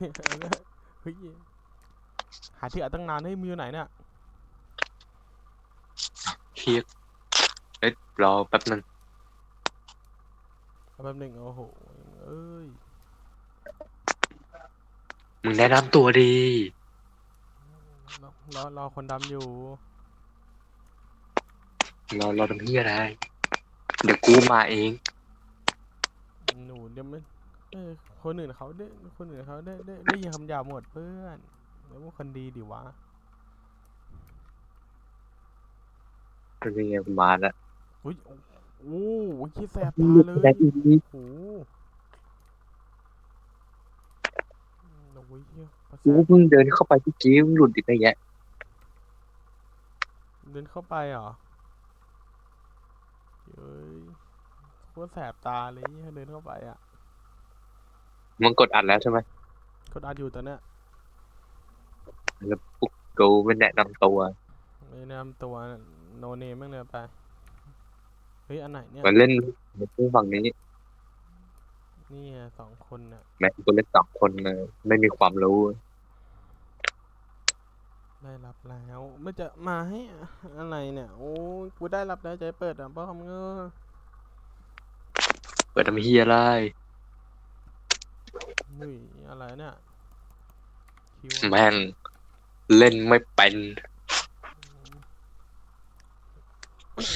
เนี่ยเฮ้ยหาที่อัดตั้งนานให้ยมืออยู่ไหนเนี่ยเฮียเอ้ยรอแป๊บนึงเอาแป๊บหนึงโอ้โหเอ้ยมึงแนะนำตัวดีรอรอรอคนดำอยู่ รอรอทำเฮียอะไร เดี๋ยวกูมาเอง หนูเดี๋ยวมัน เออคนอื่นเขาได้คนอื่นเขาได้ได้ได้ยินคำหยาบหมดเพื่อนแล้วว่าคนดีดิวะเป็นยังไงกูมาแล้วอุ้ยโอ้โอ้โหคิดแสบตาเลยได้อีกนิดโอ้โหอืมโอ้ยเหี้ยประสากูทเพิ่งเดินเข้าไปที่กี้มึงหลุดอีกแล้วแยะเดินเข้าไปเหรอเฮ้ยโคตรแสบตาเลยเหี้ยเดินเข้าไปอะ มึงกดอัดแล้วใช่ไหมกดอัดอยู่ตอนเนี้ยแล้วปุ๊กกูไม่แนะนำตัวแนะนำตัวโนเนมบ้างเลยไป เฮ้ย อันไหนเนี่ยมาเล่นมาเล่นฝั่งนี้ นี่ไงสองคนน่ะแม่งกูเล่นสองคนเลย ไม่มีความรู้ ได้รับแล้วมันจะมาให้อะไรเนี่ย โอ้ยกูได้รับแล้วใจเปิดอะเพราะคำเงอเปิดทำเฮียอะไร เฮ้ยอะไรเนี่ยคิวอะแม่งเล่นไม่เป็น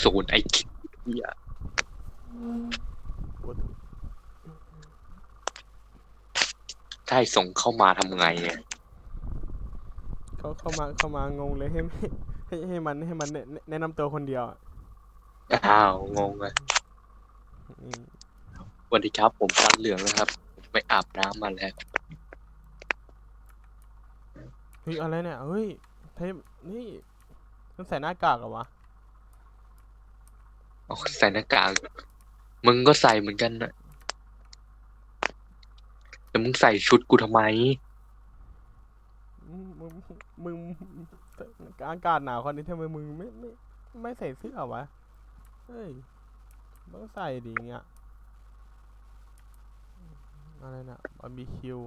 ศูนย์ไอคิดเฮียปวดถ้าให้ส่งเข้ามาทำไงเนี่ยเขาเข้ามาเข้ามางงเลยให้ไม่ให้ให้มันให้มันแนะแนะนำตัวคนเดียวอะอ้าวงงเลยอืม สวัสดีครับ ผมฟันเหลืองนะครับผม ไปอาบน้ำมาแล้ว เฮ้ยอะไรเนี่ย เฮ้ยเทปนี่มันใส่หน้ากากเหรอวะเอาใส่หน้ากาก มึงก็ใส่เหมือนกันนะแต่มึงใส่ชุดกูทำไม มึงมึงมึงอากาศหนาวคนนี้ทำไมมึงไม่ไม่ไม่ใส่เสื้อวะ เฮ้ยต้องใส่ดิเงี้ย อะไรเนี่ยบาร์บีคิว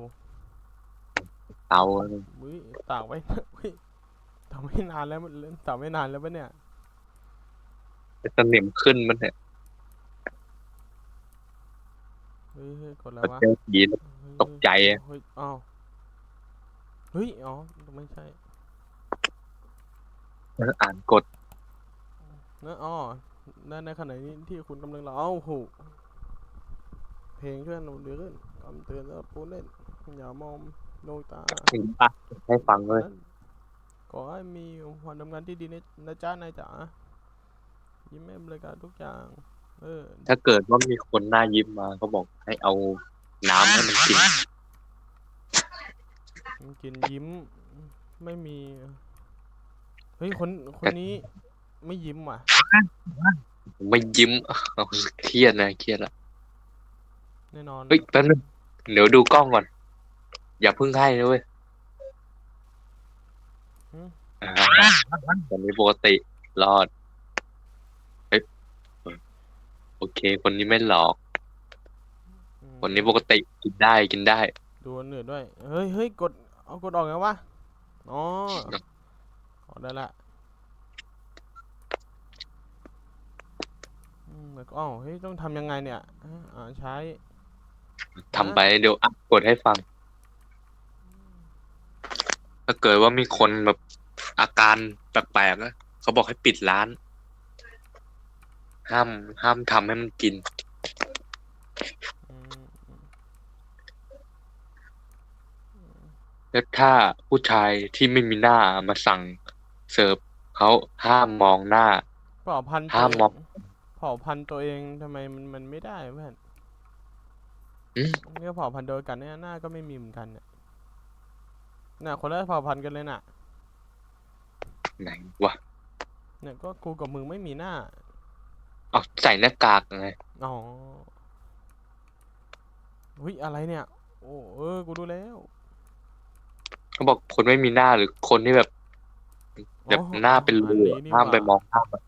เตาอุ้ยตากไว้อุ้ยตากไม่นานแล้วมันตากไม่นานแล้วปะเนี่ยสนิมขึ้นมันเนี่ยเฮ้ยเฮ้ยกดแล้ววะเจอผีตกใจอะเฮ้ยอ้าวเฮ้ยอ๋อไม่ใช่อ่านกฎนะอ๋อในในขณะนี้ที่คุณกำลังรอเอ้าโหเพลงเคลื่อนหรือขึ้นคำเตือนสำหรับผู้เล่นอย่ามองโนตาถึงปะให้ฟังเลยขอให้มีวันทำงานที่ดีนะนะจ๊ะนายจ๋ายิ้มแย้บริการทุกอย่าง เออ ถ้าเกิดว่ามีคนหน้ายิ้มมาเขาบอกให้เอาน้ำให้มันกินมันกินยิ้ม ไม่มี เฮ้ยคนคนนี้ไม่ยิ้มว่ะ ไม่ยิ้มเอาเครียดนะเครียดละแน่นอน เฮ้ยแป๊บนึง เดี๋ยวดูกล้องก่อน อย่าเพิ่งให้นะเว้ยอ่าตอนนี้ปกติรอดเฮ้ยโอเค คนนี้ไม่หลอก อืมคนนี้ปกติกินได้กินได้ ดูอันอื่นด้วย เฮ้ยเฮ้ยกด เอากดออกไงวะ อ๋อออกได้ละอืมแล้วก็อ้าวเฮ้ย ต้องทำยังไงเนี่ยอ่าอ่าใช้ ทำไปเดี๋ยวอัพกดให้ฟัง ถ้าเกิดว่ามีคนแบบอาการแปลกๆนะเขาบอกให้ปิดร้าน ห้ามห้ามทำให้มันกินอืมอืมแล้วถ้าผู้ชายที่ไม่มีหน้ามาสั่งเสิร์ฟเขาห้ามมองหน้า เผ่าพันธุ์ตัวห้ามมอง เผ่าพันธุ์ตัวเองทำไมมันมันไม่ได้เพื่อนอืมเนี่ยเผ่าพันธุ์เดียวกันเนี่ยหน้าก็ไม่มีเหมือนกันเนี่ยน่ะคนละเผ่าพันธุ์กันเลยน่ะไหนวะเนี่ยก็กูกับมึงไม่มีหน้าเอาใส่หน้ากากไงอ๋ออุ้ยอะไรเนี่ย โอ้เออกูดูแล้วเขาบอกคนไม่มีหน้าหรือคนที่แบบ แบบอ๋อหน้าเป็นรูอันนี้นี่ห้ามไปหว่มองข้ามอะ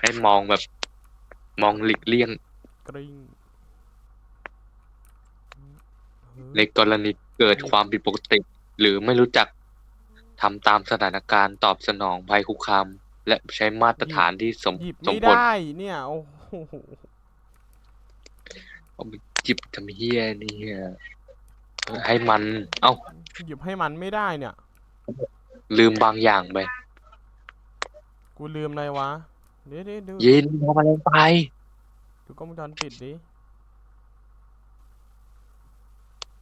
ให้มองแบบ มองหลีกเลี่ยงกริ๊งเออ ในกรณีเกิดความผิดปกติ หรือไม่รู้จักทำตามสถานการณ์ตอบสนองภัยคุกคาม และใช้มาตรฐานที่สมหยิบสมไม่ผลได้เนี่ยโอ้โหเอาไปจิบทำเฮียนี่เหี้ยให้มัน เอ้า หยิบให้มันไม่ได้เนี่ย ลืมบางอย่างไป กูลืมอะไรวะเดี๋ยวเดี๋ยวดูเย็นทำอะไรไป ดูกล้องวงจรปิดดิ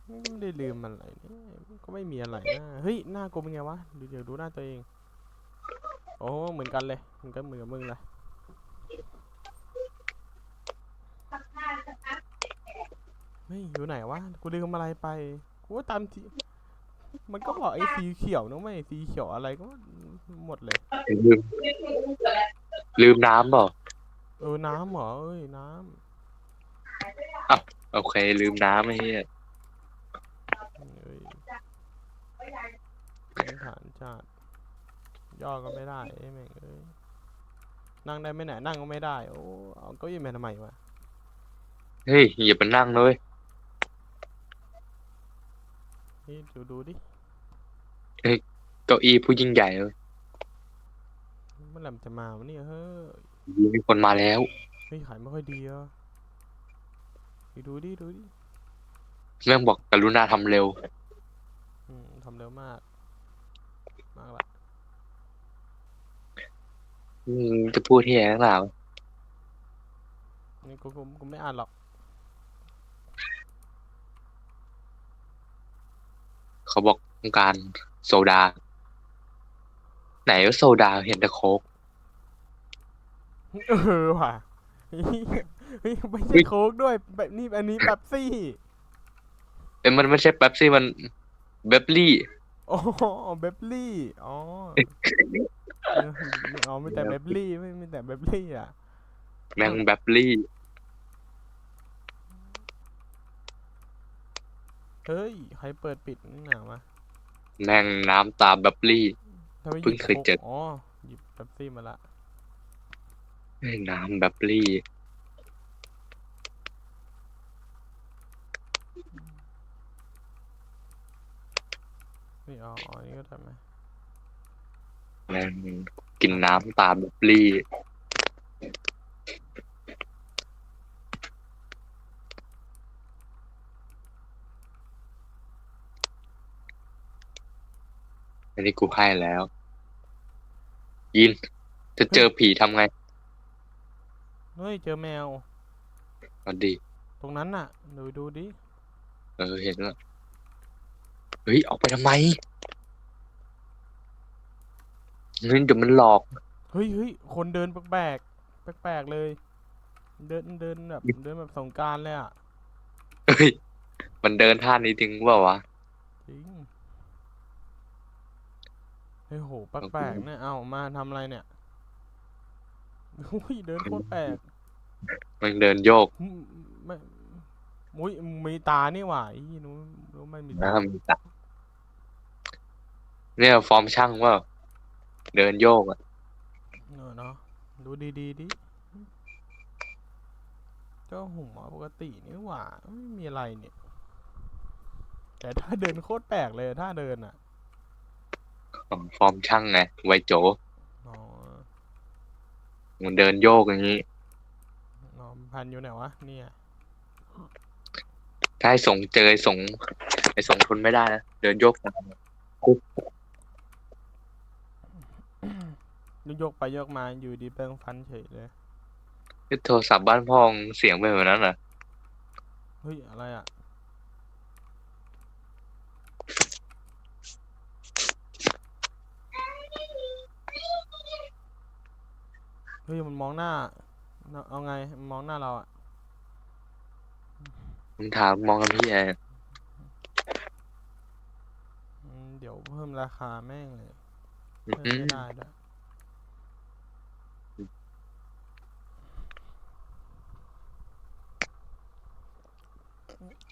ไม่ได้ลืมอะไรนี่ก็ไม่มีอะไรนะเฮ้ยหน้ากูเป็นไงวะดูเดี๋ยวดูหน้าตัวเอง โอ้เหมือนกันเลยมันก็เหมือนกับมึงเลยเฮ้ยอยู่ไหนวะกูลืมอะไรไปกูว่าตามที่มันก็บอกไอ้สีเขียวนะไม่สีเขียวอะไรก็หมดเลย ลืมลืมน้ำเปล่าเออน้ำเหรอเอ้ยน้โอเค ลืมน้ำไอ้เหี้ยำเอ้ย พื้นฐานชาติย่อก็ไม่ได้ไอ้แม่งเอ้ยนั่งได้ไหมไหนนั่งก็ไม่ได้ โอ้เอาเก็ยิ่มาทำไมวะเฮ้ยอย่าไปนั่งเลยนี่ดูดูดิเก้าอี้ผู้ยิ่งใหญ่เลยเมื่อไหร่มันจะมาวะเนี่ยเฮ้ยมีคนมาแล้วเฮ้ยขายไม่ค่อยดีอะนี่ดูดิดูดิแม่งบอกกรุณาทำเร็ว อืมทำเร็วมาก มากละ อืมจะพูดที่ไหนนักหนาวนี่กูกูกูไม่อ่านหรอก เขาบอกต้องการโซดา ไหนว่าโซดาเห็นแต่โค้ก เออว่ะเฮ้ยเฮ้ยไม่เฮ้ใช่ยโค้กด้วยแบบนี่อันนี้เป๊ปซี่ เอ้ยมันไม่ใช่เป๊ปซี่มันเบปลี่ อ๋อเบปลี่อ๋อเออไม่อ๋อไม่แต่เบปลี่ไม่ไม่แต่เบปลี่อะแม่งเบปลี่เฮ้ยใครเปิดปิดนี่หนาวะแม่งน้ำตาเบปลี่ทำไมหเพิ่ยิงบเคยเจอโค้กอ๋อหยิบเบปซี่มาละแม่งน้ำเบปลี่ นี่อ๋ออ๋อนี่ก็ทำไหมแม่งกินน้ำตาเบปลี่ อันนี้กูให้แล้ว ยิน จะเจอผีทำไงเฮ้ยเจอแมว เอันดี ตรงนั้นน่ะ ดูดูดิ เออ เห็นแล้ว เฮ้ยออกไปทำไมเฮ้ยเดี๋ยวมันหลอกเฮ้ยเฮ้ยคนเดินแปลกๆแปลกๆเลย เดินเดินแบบเดินแบบสงกรารเลยอะเฮ้ยมันเดินท่านี้จริงเปล่าวะ จริงเฮ้ยโหแปลกๆเนี่ยเอามาทำอะไรเนี่ยอุ้ยเดินโคตรแปลกมันเดินโยกอืมไม่มุ้ยมีตานี่หว่าอีนู้นนู้นไม่มีนะตามีตา เนี่ยฟอร์มช่างว่า เดินโยกอะเออเนาะดูดีๆดิเจ้าหัวปกตินี่หว่าไม่มีอะไรเนี่ย แต่ถ้าเดินโคตรแปลกเลยถ้าเดินอะของฟอร์มช่างไงไวโจอ๋อมันเดินโยกอย่างนี้อ๋อพันอยู่ไหนวะเนี่ยถ้าให้ส่งเจอไอ้ส่งไอ้ส่งทนไม่ได้นะเดินโยกตาม ยกไปยกมาอยู่ดีแปลงฟันเฉยเลยนี่โทรศัพท์บ้านพ่องเสียงเป็นแบบนั้นเหรอเฮ้ยอะไรอะเฮ้ยมันมองหน้า เอาไงมันมองหน้าเราอะผมถามมองกันพี่แออืมเดี๋ยวเพิ่มราคาแม่งเลย อื้อเพิ่มหือไม่ได้ด้วย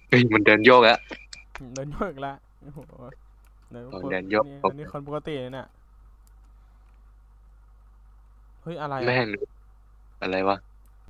เฮ้ยมันเดินโยกแล้วอืมเดินโยกอีกแล้วโอ้โหเดินโอ้คนเดินโยกนี่อันนี้คนปกติเลยเนี่ยเฮ้ยอะไรแม่อะงอะไรวะ